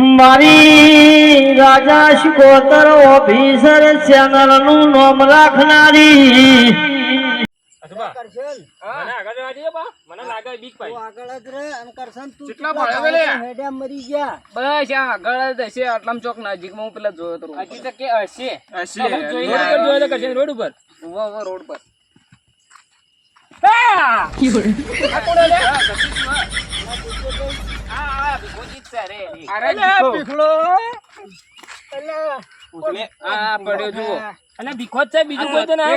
મારી રાજા શિકોતર ઓફિસર ચેનલનું નામ રાખનારી આસુબા, કરશન મને આગળ જવા દે બા. મને લાગે બીક તું ભાઈ. આગળ જ રહે અને કરશન તું કેટલા કેટલા ભાડે લે? ભાડે હેડ્યા મરી ગયા બસ આ આગળ જ હશે આટલામ ચોક નજીકમાં હું જોયો તો રોડ ઉપર. રોડ પર આ! આ કોણ લે? ભીખો. છે, બીજું કોઈ તો ના.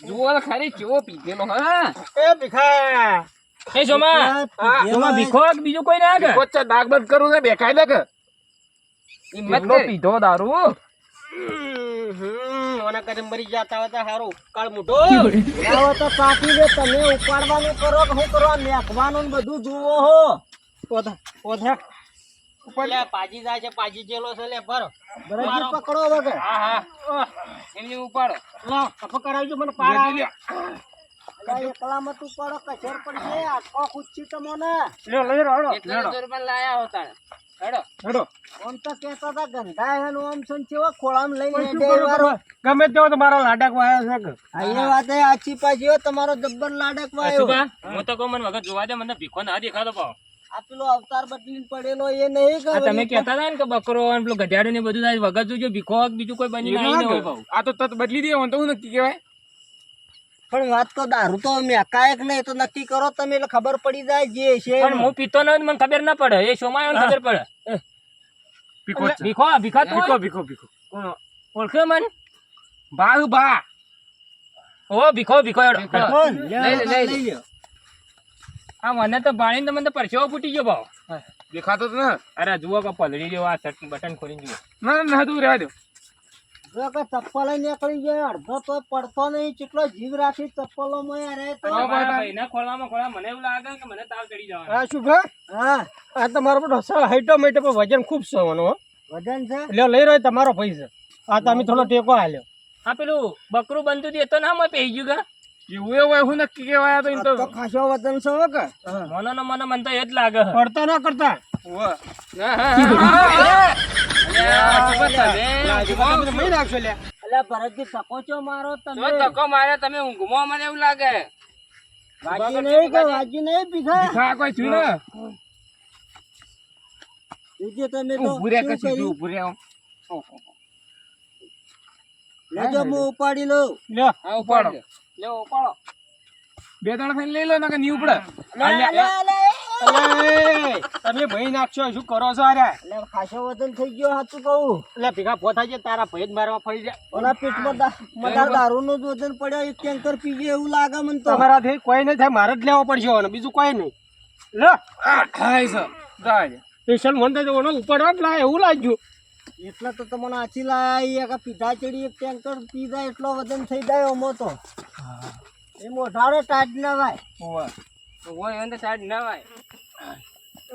જુઓ ખરી પીધેલો હા. એ ભીખા. એ ભીખો બીજું કોઈ ના? છે, બંધ કરું ને પીધો દારૂ? ઓના કરે મરી જતા હતા સારું હારું. કાળ મોટો. આવો તો કાપી દે તમે ઉપાડવાનું કરો હું શું કરો લેખવાનું ને બધું જુઓ હો. ઓધા ઓધા. લે પાજી જાય છે પાજી જેલો છે લે ભર. બરાબર. પકડો વગર હા, હા. એમની ઉપાડો. લા કફો મને પાર આવી. લા. એકલામાં તું પડો કચર આખો ખુચ્છી તમને એટલા સો રૂપિયા લાયા હોતા. હેડો. આમ તો કહેતા હતા ગંધા હે ને આમ છે ને લઈને ગમે તેવો તમારો લાડક વાયો છે આ એ વાત એ આછી પાછી તમારો જબ્બર લાડક વાયો. હું તો કહું મને વગર જોવા દે મને ભીખો ના દેખાતો પાવ. આ પેલો અવતાર બદલીને પડેલો એ નહીં આ કે તમે કહેતા હતા ને કે બકરો અને પેલો ગધેડો ને બધું થાય વગર જો ભીખો બીજું કોઈ બની ના હોય. આ તો તત બદલી દે તો હું નક્કી કહેવાય. પણ વાત તો દારૂ તો મેકાયક નહીં તો નક્કી કરો તમે એટલે ખબર પડી જાય જે છે પણ હું પીતો ન મને ખબર ના પડે. એ શોમાં આવે ખબર પડે. ભીખો ભીખો ભીખા તું ભીખો ભીખો ભીખો. ઓળખે મન? બા બા. ઓ ભીખો ભીખો લઈ લઈ. લઈ આ મને તો ભાણીને મને તો પરસેવો ફૂટી ગયો ભાવ. દેખાતો તો ના. અરે જુઓ કે પલળી રહ્યો આ શર્ટ બટન ખોલી જુઓ. ના ના, ના તું રહેવા દો. જો કે ચપ્પલ નીકળી ગયો અડધો તો પડતો નહીં કેટલો જીવ રાખી ચપ્પલો માં અરે તો. ભાઈને ખોલવામાં ખોલા મને એવું લાગે કે મને તાવ ચડી જવાનો. આ શુભા હા આ તમારો બધો સળ હાઈટો મેટો પર વજન ખૂબ છે એનો, વજન છે? લ્યો લઈ રહ્યો તમારો પૈસા. આ તમે થોડો ટેકો હાલ્યો હા પેલું બકરું બનતું હતું એ તો ના મેં પહેરી ગયું કે એવું એવું હોય નક્કી કહેવાય તો તો તો ખાસો વજન છે કે? મને ને મને મને તો એ જ લાગે પડતા ના કરતા. તમે મહી નાખશો લ્યા એટલે ભરતજી ટકો છો મારો તમે? જો ધક્કો મારે તમે ઊંઘમાં મને એવું લાગે. વાજી નહીં કે વાજી નહીં પીખા ખા કોઈ થયું ને? બીજે તમે તો ઊભું રહે કે શું સીધું કર્યું? ઊભું રહે આમ. લેજો હું ઉપાડી લઉં. ઉપાડો. લે ઉપાડો બે ત્રણ ફેન લઈ લો ઉપડે લે, લે, લે. અલે, તમે ભાઈ નાખશો શું કરો છો અરે? એટલે ખાસો વજન થઈ ગયો હાચું કહું. એટલે ભેગા પોતા છે તારા ભાઈ જ મારવા ફરી જાય. ઓલા પેટમાં દા- દારૂ નું જ વજન પડ્યો એક ટેન્કર પી ગયો એવું લાગે મને તો. તમારાથી કોઈ નહીં થાય મારે જ લેવો પડશે અને બીજું કોઈ નહીં. લો. ખાય છે. સ્પેશિયલ મને તો ઓનો ઉપાડવા જ લાય એવું લાગ્યું. એટલે તો તમને આચી લાયા કે પીધા ચડી એક ટેન્કર પીધા એટલો વજન થઈ જાય ઓમો તો. એ મોઢાડો ટાઈટ ના ભાઈ હોય. એને સાઈડ ના હોય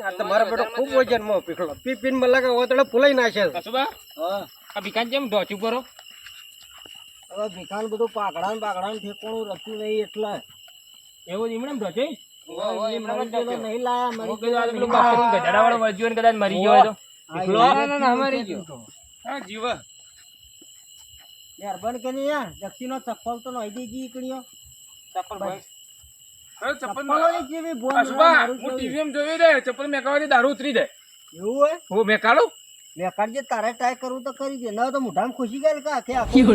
આ તમારા બેટો ખૂબ વજનમાં પીખલો પી પીને મને લાગે ઓતડે ફૂલાઈ નાખે. છે કસુબા હા. આ ભીખાન જેમ ઢોચું કરો હવે ભીખાન બધું પાકડા ને બાકડા ને ઠેકોણું રખ્યું નહીં એટલે. એવું એમણે ઢોચે? નહીં લાયા મરી કદાચ ગયો હોય તો? ગયેલો. ના, ના, ના, મરી ગયો. હા જીવ. મહેરબાની કરીને યાર. દક્ષિણો ચપ્પલ તો નહીં દેજી ઈકણીઓ ચપ્પલ ભાઈ હવે ચપ્પલ દારૂ ઉતરી જાય. એવું હોય? હું મેકાડું કાઢજે તારે ટ્રાય કરવું તો કરી દે. ન તો મોઢામાં ખુશી ગયેલ કે આખે આખું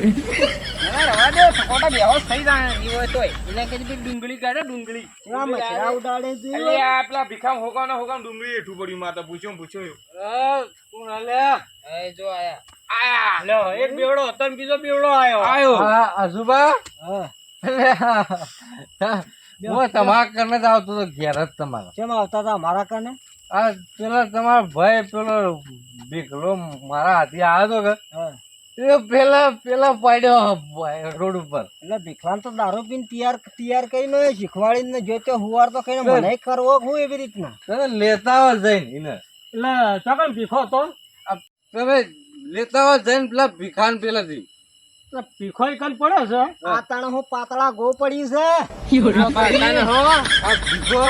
ના, રવા દે સકોટા બેહોશ થઈ જાય નહીં હોય તોય. એને કે ડુંગળી કાઢે ડુંગળી. આ મચ્છરા ઉડાડે છે. અલે આ પેલા ભીખામ હોગાનો હોગા ડુંગળી એઠું પડ્યું માતા પૂછ્યો ને પૂછ્યો કોણ હાલે. એ જો આયા. આયા. લો એક બેવડો હતો ને બીજો બેવડો આયો. આયો. હા હું. તમારા કરને જ આવતો તો ઘેર જ તમારો. કેમ આવતા હતા મારા કને આ પેલા તમારો ભાઈ પેલો બીકલો મારા હાથી આવ્યો તો કે? એ પેલા પેલા પાડ્યો રોડ ઉપર. એટલે ભીખલાન તો દારૂ પીને તૈયાર તૈયાર કરીને શીખવાડીને જોતો હુવાર તો કઈને મને કરવો હું એવી રીતના? તમે લેતા જઈને એટલે ચોકન ભીખો તો તમે લેતા જઈને પેલા ભીખાન પેલાથી. એટલે ભીખો એક જ પડ્યો છે? આ તણ હું પાતળા ગો પડી છે. આ ભીખો.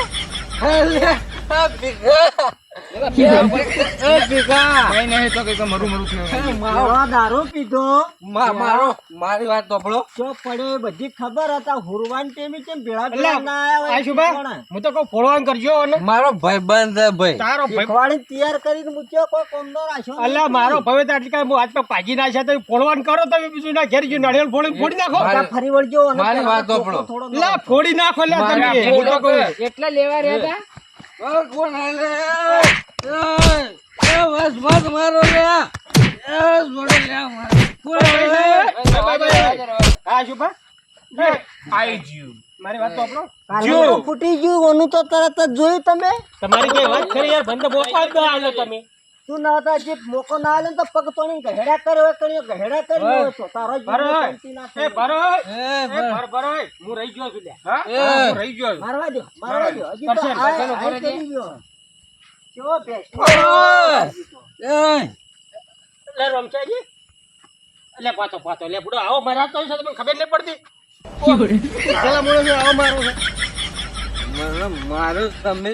કઈ કઈ મરું મરું થયું મારો દારૂ મારી વાત સાંભળો ચો પડે બધી ખબર હતા હુરવાન ટેમી કેમ ભેળા ના આવ્યા હોય આ શું બા? કોણે? હું તો કહું ફોડવાન કરજો મારો ભાઈ બંધ છે ભાઈ તારો ભાઈ તૈયાર કરીને મૂક્યો કોઈ કોમનો રાખ્યો અલ્યા મારો ભાઈ તારી કાંઈ હું હાથમાં પાજી નાખ્યા તો ફોડવાન કરો તમે બીજું ના ઘેર જો નાળિયેર ફોડી ફોડી નાખો ફરી વળજો મારી વાત સાંભળો. લા ફોડી નાખો તમે તો કહું એટલા લેવા રહ્યા હતા કોણ હાલે? એ, એ, બસ બસ મારો લે. એ, છોડો લે મારો. કોણ હાલે? હા શું આઈ જ્યુ મારી વાત તો આપણો ફૂટી ગયું ઓનું તો તરત જ જોયું તમે. તમારી કઈ વાત ખરી યાર બંધ બોપા જ આલો તમે. તું ના હતા જે મોકો ના આલે તો પગ તોડી ગહેડા કર્યો કર્યો ગહેડા કર્યો તો તારો ભરો શાંતિ ના એ ભરો એ, ભર ભરો હું રહી ગયો છું હા? હું રહી ગયો છું. મારવા દો મારવા દો હજી તો આ- આ ગયો. કેવો ભેંસ? એ, લે રમચાજી લે પાછો પાછો. લે બુડો આવો મારા તો છે તમને ખબર નહીં પડતી. પેલા મોણો આવો મારો છે. મારો મારું તમે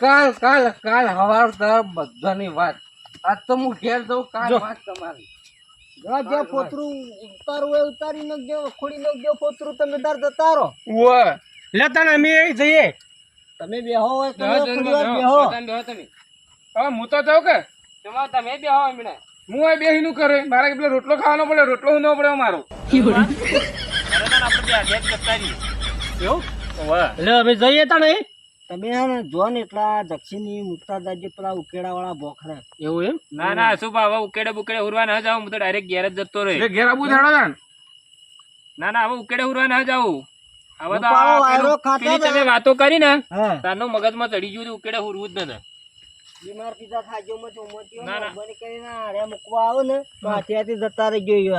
કાલ કાલ કાલ હવાર તાર બધાની વાત. આજ તો હું ઘેર જઉં કાલ વાત તમારી. જો જે પોતરું ઉતારવું હોય ઉતારી નાખજો ખોડી નાખજો પોતરું તમે તાર જતા રહો લે તને અમે જઈએ. તમે બેહો હોય તો થોડી વાર બેહો. તમે. હવે હું તો જાઉં કે? તમારે તમે બે એમણે હું બેહીનું કરે મારે પેલો રોટલો ખાવાનો પડે રોટલો હું ન પડે મારો એવું? એટલે અમે જઈએ તને. તમે હે જો ને એટલા દક્ષિણી મુકતા જાજે પેલા ઉકેડા વાળા બોખરે એવું એમ? ના ના શું હવે ઉકેડે બુકેડે ઉરવા ના જાવ હું તો ડાયરેક્ટ ઘેર જ જતો રહે ઘેર આબુ ધાડો ના ના હવે ઉકેડે ઉરવા ના જાવ હવે તો વાયરો પેલું- તમે વાતો કરી ને તારનો મગજમાં ચડી ગયું ઉકેડે ઉરવું જ નથી બીમાર પીધા મતમાં ચોમોતીઓ ના, ના. બંધ હારે મૂકવા આવો ને તો અત્યારથી જતા રહી ગયો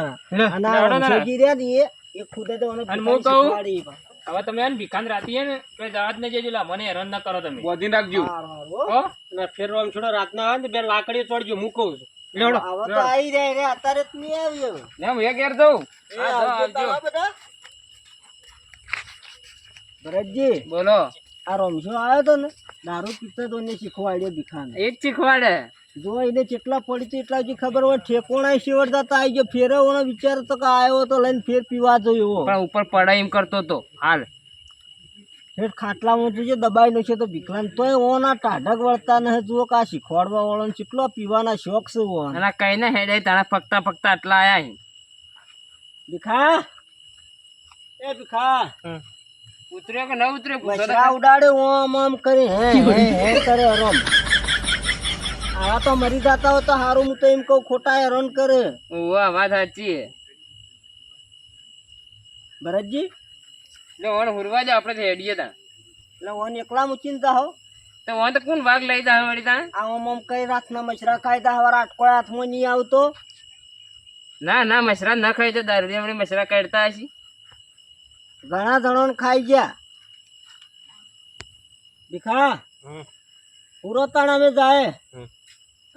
અને રમશોજી રહ્યા ને એ એ ખુદે તો અને હું કહું? હવે તમે આને ભીખાન રાતી હે ને તો મને હેરાન ના કરો તમે. બોધી રાખજો હો. ફેરવા છોડો રાતના આવે ને બે લાકડી હવે તો આવી રહ્યા રે અત્યારે જ નહીં આવી ને હું ઘેર જાઉં. જાઓ, આવજો આવજો. બધા. ભરતજી બોલો. આ રમશો આવ્યો તો ને? દારૂ પીતો તો ને શીખવાડ્યો ભીખાને. એ જ શીખવાડે. જો એને જેટલા પડી તો એટલા હજી ખબર હોય. ઠેકોણા શેવડતા આવી ગયો. ફેરવવાનો વિચાર તો કે આવ્યો તો લઈને ફેર પીવા જોયો પણ ઉપર પડાઈ એમ કરતો તો. હાલ. ફેર ખાટલામાં જોઈએ દબાઈ નો છે તો ભીખલાને તોય ઓના ટાઢક વળતા ને જુઓ કે આ શીખવાડવા વાળો કેટલો પીવાના શોખ છે ઓન. અને કઈ ને હેડે તારા ફક્તા ફક્તા આટલા આયા. ભીખા? એ ભીખા? ઉતર્યો કે ન ઉતર્યો? પૂછો ઉડાડે ઓમ ઓમ કરી હે હે કરે હરોમ. આવા તો મરી જતા હોય તો હારું હું તો એમ કહું ખોટા હેરાન કરે. વાહ વાત સાચી છે. ભરતજી? એટલે ઓન હુરવા જાવ આપણે તો હેડીએ તા એટલે ઓન એકલા મૂકીને જાઓ તો ઓન તો કોણ ભાગ લઈ જાય વળી તા આ ઓમ ઓમ કઈ રાતના મશરા ખાઈ હવાર આટકો હાથમાં નહીં આવતો. ના ના મશરા ના ખાઈ તો દારૂ આપણે મશરા કાઢતા હશી. ઘણા જણોને ખાઈ ગયા. ભીખા? પૂરો તાણ અમે જાય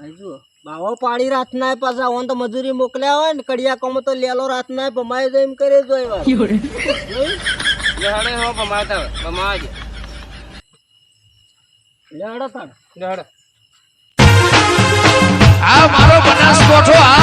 હજુ બાવો પાડી રાતના પાછા ઓન તો મજૂરી મોકલ્યા હોય ને કડિયા કોમ તો લેલો રાતના પમાય જાય એમ કરે જો હો તાણ. આ મારો બનાસકોઠો આ